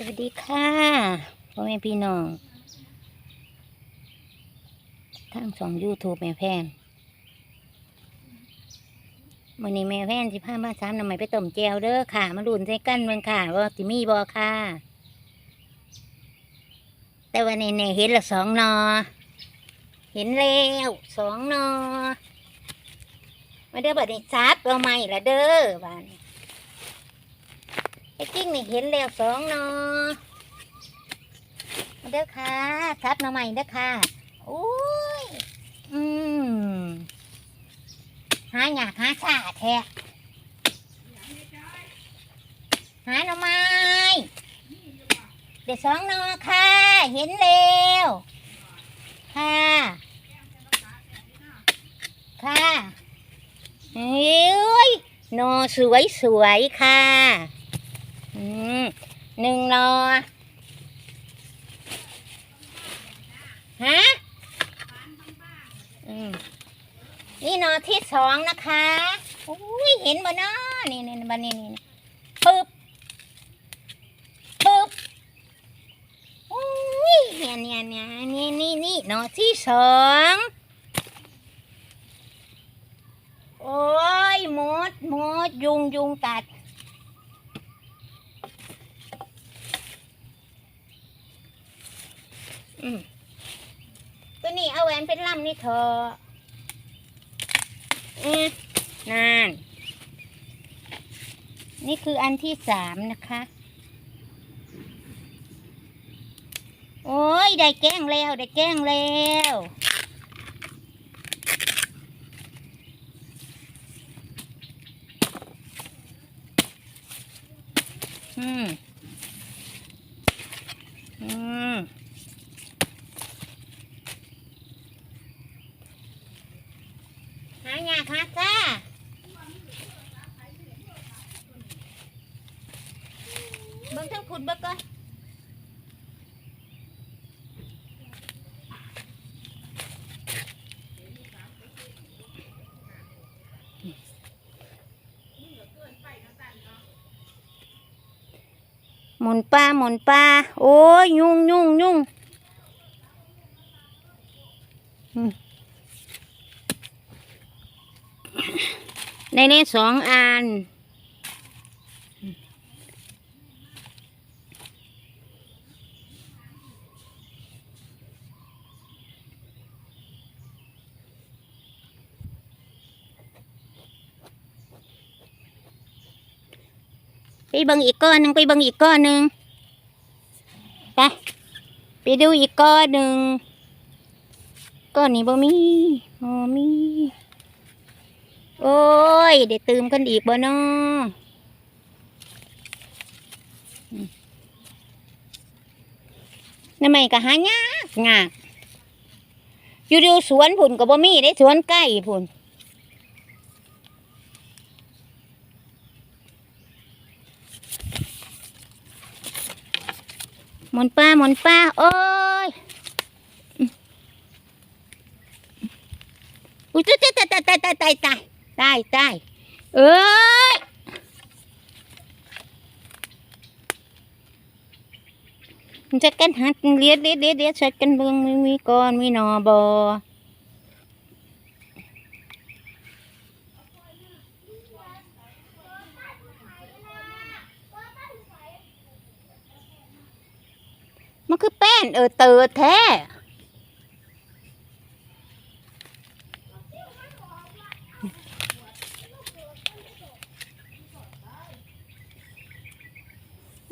สวัสดีค่ะพ่อแม่พี่น้องทางสองยูทูบแม่แพนวันนี้แม่แพนสิพาบ้านซ้ำนำไมไปต้มแจวเด้อค่ะ มาลุนใส่กันเมืองค่ะว่าติมีบอค่ะ แต่วันนี้เนี่ยเห็นละสองนอ เห็นแล้วสองนอ มาเด้อบัดนี้ซับเราใหม่ละเด้อบ้านนี้ ไอ้จิ้งนี่เห็นแล้วสองนอเด้อค่ะซับหน่อใหม่เด้อค่ะโอ้ยอืมหาอยากหาชาแท้หาหน่อไม้เดี๋ยวสองนอค่ะ เห็นแล้วค่ะ ค่ะเฮ้ยนอสวยสวยค่ะ หนึ่งนอฮะนี่นอที่สองนะคะอุ้ยเห็นบ่เนาะนี่นี่บันนี่นี่ปึ๊บปึ๊บอุ้ยเนี่ยเนี่ยเนี่ยนี่นี่นี่นอที่สองโอ้ยมดมดยุงยุงกัด อืม ตัวนี้เอาแหวน เป็นลำนี่เถอะอืมนั่นนี่คืออันที่สามนะคะ โอ้ย ได้แกล้งแล้ว ได้แกล้งแล้วอืม อืม หาอยากหาจ้าเบิ่งทั้งผุดเบิ่งก่อนห มุนป้าหมุนป้า โอ้ยยุ่งยุ่งยุ่งในนี้สองอัน ไปเบังอีกก้อนหนึ่งไปเบังอีกก้อนหนึ่งไปไปดูอีกก้อนหนึ่งก้อนนี้บ่มีบ่มีโอ้ยได้ตื่มกันอีกบ่เนาะอืมนั่นไม่ก็หายากยากอยู่ดูสวนผุ่นก็บ่มีได้สวนใกล้ผุ่น หมุนป้าหมุนป้า โอ้ยอุ้ยตายตายตายตายตายตายตายตายตายเอ้ยมันจะกันหัดเลียดเลียดเลียดเลียดใส่กันเบิ่งมีมีก้อนมีหนอบอ มันคือแป้นเออเติดแท้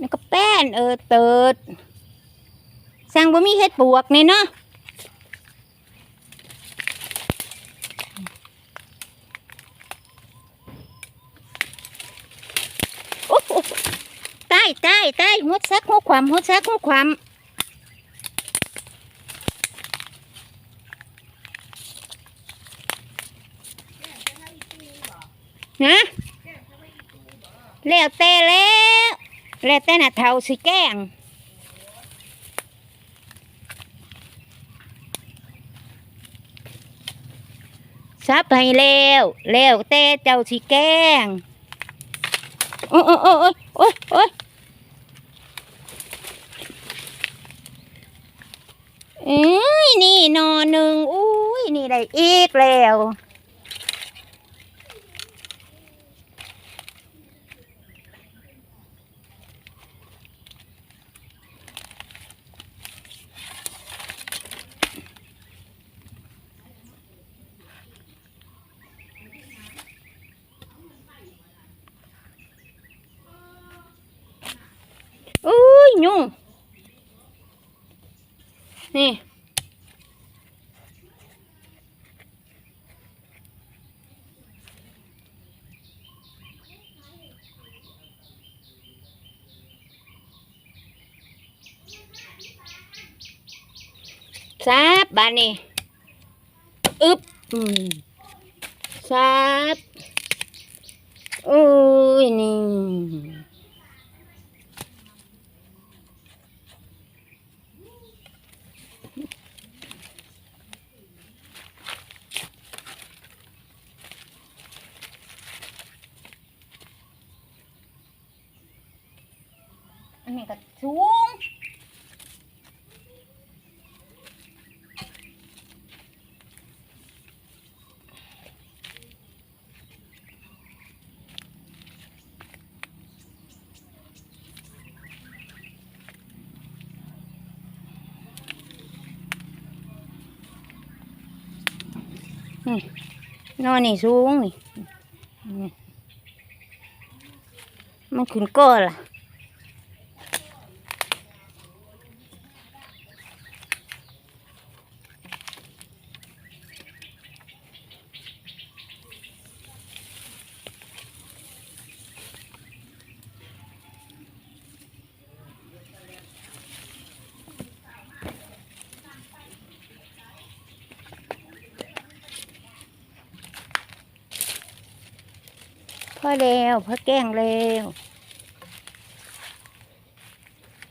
นี่ก็แป้นเออเติดสั่งบ่มีเฮ็ดปวกนี่เนาะโอ้โหใต้ใต้ใต้หัวซักหัวความหัวซักหัวความ ฮะแล้วแต่แล้วแล้วแต่น่ะเท่าสิแกงซับให้แล้วแล้วแต่เจ้าสิแกงโอ้โอ้โอ้โอ้โอ้เอ้ยนี่นอนหนึ่งอุ้ยนี่ได้อีกแล้ว ยุ่ง นี่ซับบานนี่อึบอืมซับโอ้ยนี่ นอนนี่สูงนี่ มันขึ้นก้อล่ะ พอ แล้วพอแกล้งแล้ว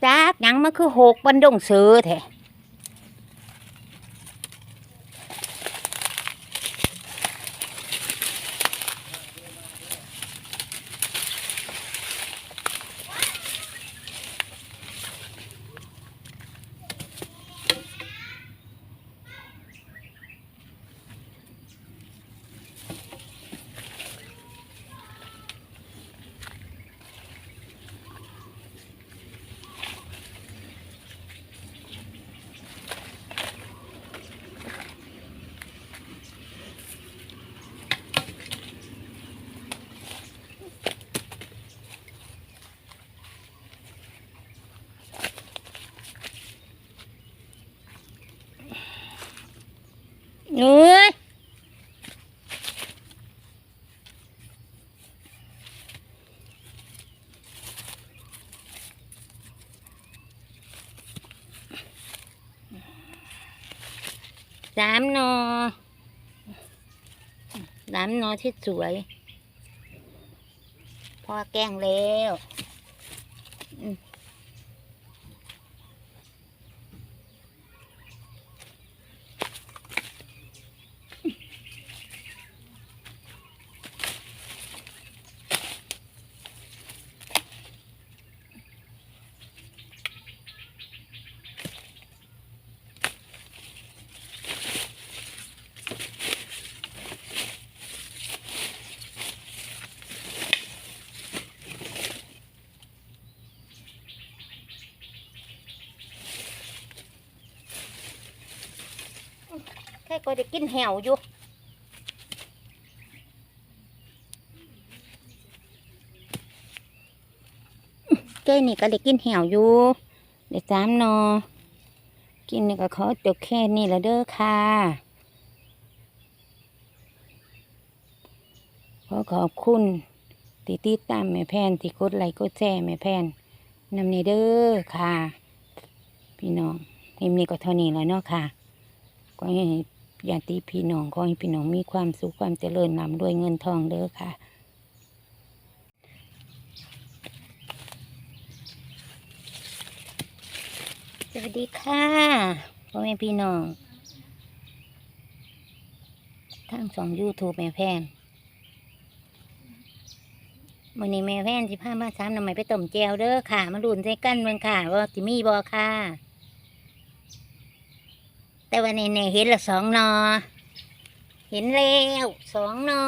จักหยังมันคือหกบันดงเสือแท้เอ้ย สามนอสามนอที่สวย พอแกล้งแล้ว แค่ก็ได้กินแหวอยู่แกนี่ก็ได้กินแหวอยู่เดี๋ยวสามนอ กินนี่ก็ขอจบแค่นี้ละเด้อค่ะขอขอบคุณที่ติดตามแม่แพนที่กดไลค์กดแชร์แม่แพนนำในเด้อค่ะ พี่น้องเอ็มนี่ก็เท่านี้แล้วเนาะค่ะก็ให้ ญาติพี่น้องขอให้พี่น้องมีความสุขความเจริญนำด้วยเงินทองเด้อค่ะสวัสดีค่ะพ่อแม่พี่น้องทางสองยูทูบแม่แพนวันนี้แม่แพนสิพามาซ้ำนำไมไปต้มแจวเด้อค่ะ มาดุนใส่กันเมืองค่ะ ว่าจิมีบอค่ะ แต่วันนี้เนี่ยเห็นละสองนอ เห็นแล้วสองนอ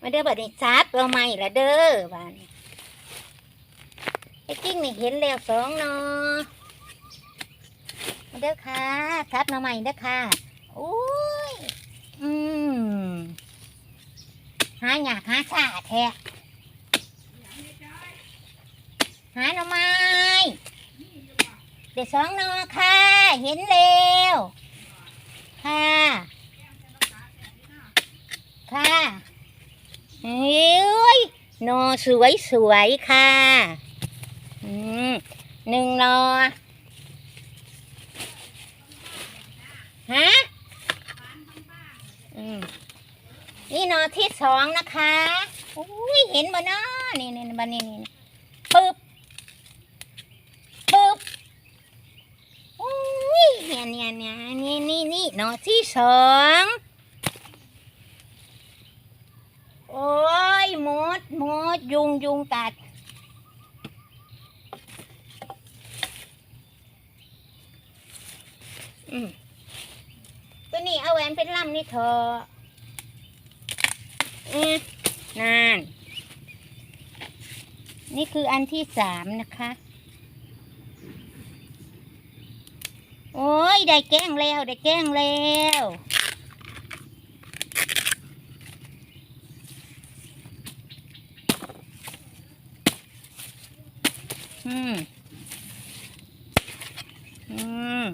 มาเด้อบัดนี้ซัดเราใหม่ละเด้อบ้านไอ้กิ้งนี่เห็นแล้วสองนอมาเด้อค่ะซัดมาใหม่เด้อค่ะโอ้ยอืมหาอยากหาสาแท้หาหน่อไม้ เดี๋ยวสองนอค่ะ เห็นแล้วค่ะ ค่ะเฮ้ยนอสวยสวยค่ะอืมหนึ่งนอฮะอืมนี่นอที่สองนะคะ อุ้ยเห็นบ่นาะนี่นี่บันนี่นี่ปึ๊บอุ้ย เนี่ยเนี่ยนี่นี่นี่นี่หนอที่สองโอ้ยมดมดยุงยุงกัดอืมตัวนี้เอาแหวนเป็นลำนี่เถอะอืมนั่น นี่คืออันที่สามนะคะ โอ้ย ได้แก้งแล้ว ได้แก้งแล้วอืมอืม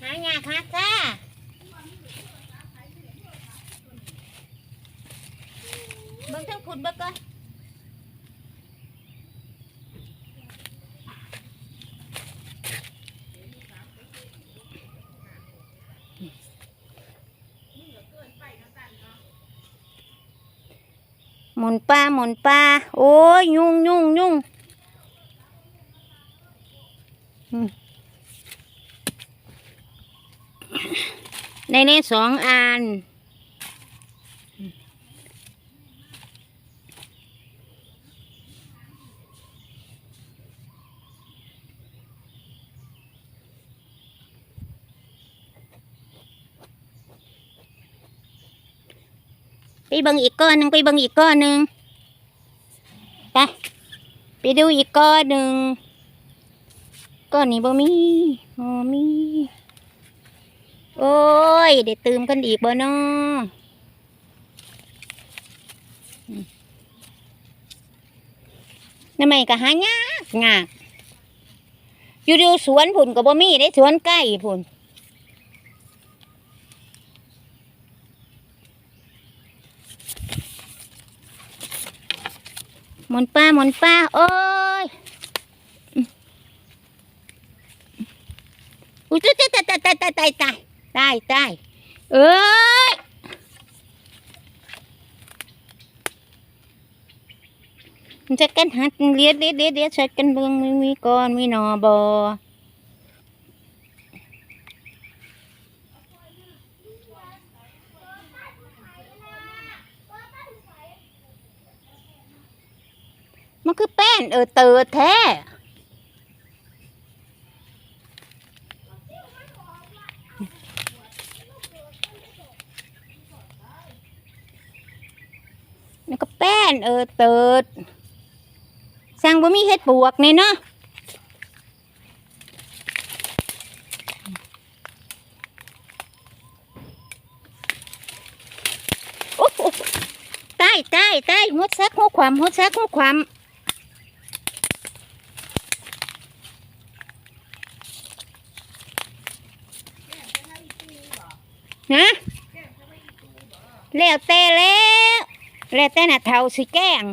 หายากหาจ้าเบิ่งทั้งผุดเบิ่งก่อน หมุนปลาหมุนปลาโอ้ยยุ่งยุ่งยุ่งในนี้สองอัน ไปเบิ่งอีกก้อนหนึ่งไปเบิ่งอีกก้อนหนึ่งไปไปดูอีกก้อนหนึ่งก้อนนี้บ่มีบ่มี โอ้ยได้ตื่มกันอีกบ่เนาะอืมนั่นไม่ก็หายากยากอยู่ดูสวนผุนก็บ่มีได้สวนใกล้ผุน หมุนป้าหมุนป้า โอ้ยอุ้ยตายตายตายตายตายตายตายตายตายเอ้ยมันจะกันหัดเลียดเลียดเลียดเลียดใส่กันเบืองมีมีก่อนมีหนอบอมันคือแป้น เออเติดแท้แล้วก็แป้นเออเติดสั่งบ่มีเฮ็ดปวกเนี่เนาะโอ้โหตายตายตายหัวซักหัวความหัวซักหัวความนะ แล้วแต่แล้วแล้วแต่น่ะเท่าสิแกง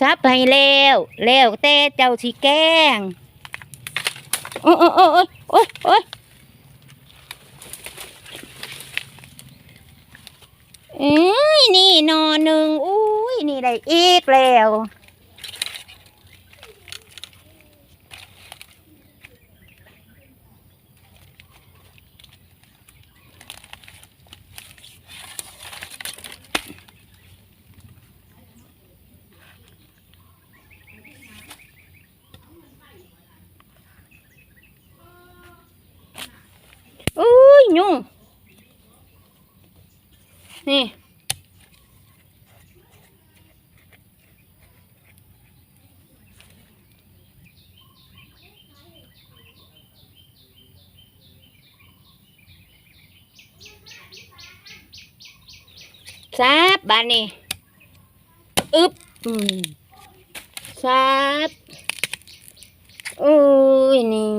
ซับให้แล้วแล้วแต่เจ้าสิแกงโอ้ยโอ้ยโอ้ยโอ้ยโอ้ยเอ้ยนี่นอนหนึ่งอุ้ยนี่ได้อีกแล้ว ยุ่ง นี่ ซาบบานี่อึ๊บซาบโอ้ยนี่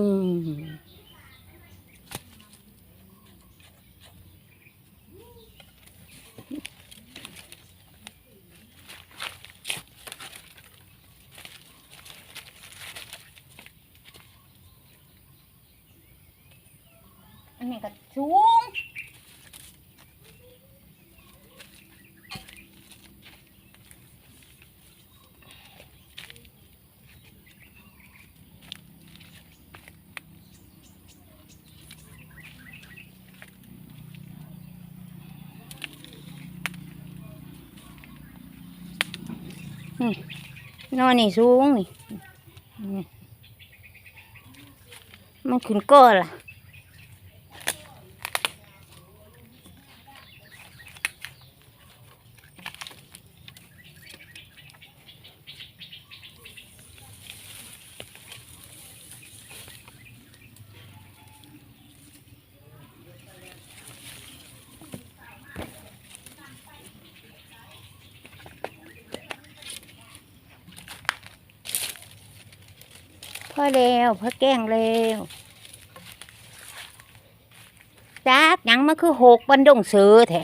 สูงนี่นอนนี่สูงนี่นี่ มันขึ้นก้อนล่ะ พอ แล้วพอแกล้งแล้วจักหยังมันคือหกบันดงเสือแท้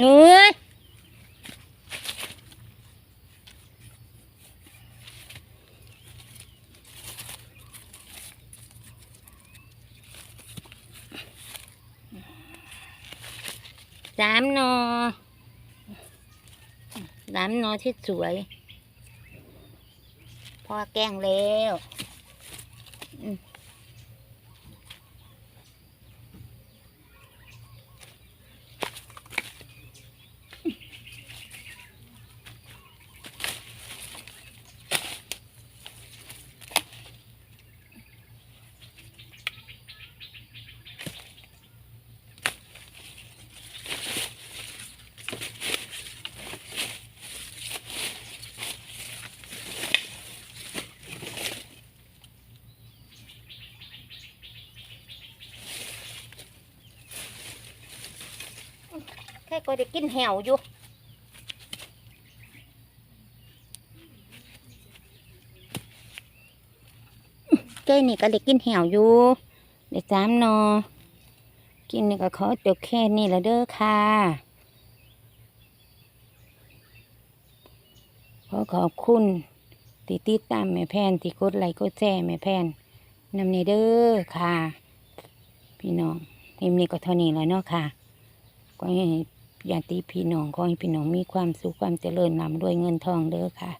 เอ้ย สามนอสามนอที่สวย พอแกล้งแล้วอืม แค่ก็ได้กินแหวอยู่เจ้นี่ก็ได้กินแหวอยู่ได้สามนอ กินนี่ก็ขอจบแค่นี้ละเด้อค่ะ ขอขอบคุณที่ติดตามแม่แพนที่กดไลค์กดแชร์แม่แพนนำในเด้อค่ะ พี่น้องเอ็มนี่ก็เท่านี้แล้วเนาะค่ะก็ให้ ญาติพี่น้องขอให้พี่น้องมีความสุขความเจริญนำด้วยเงินทองเด้อค่ะ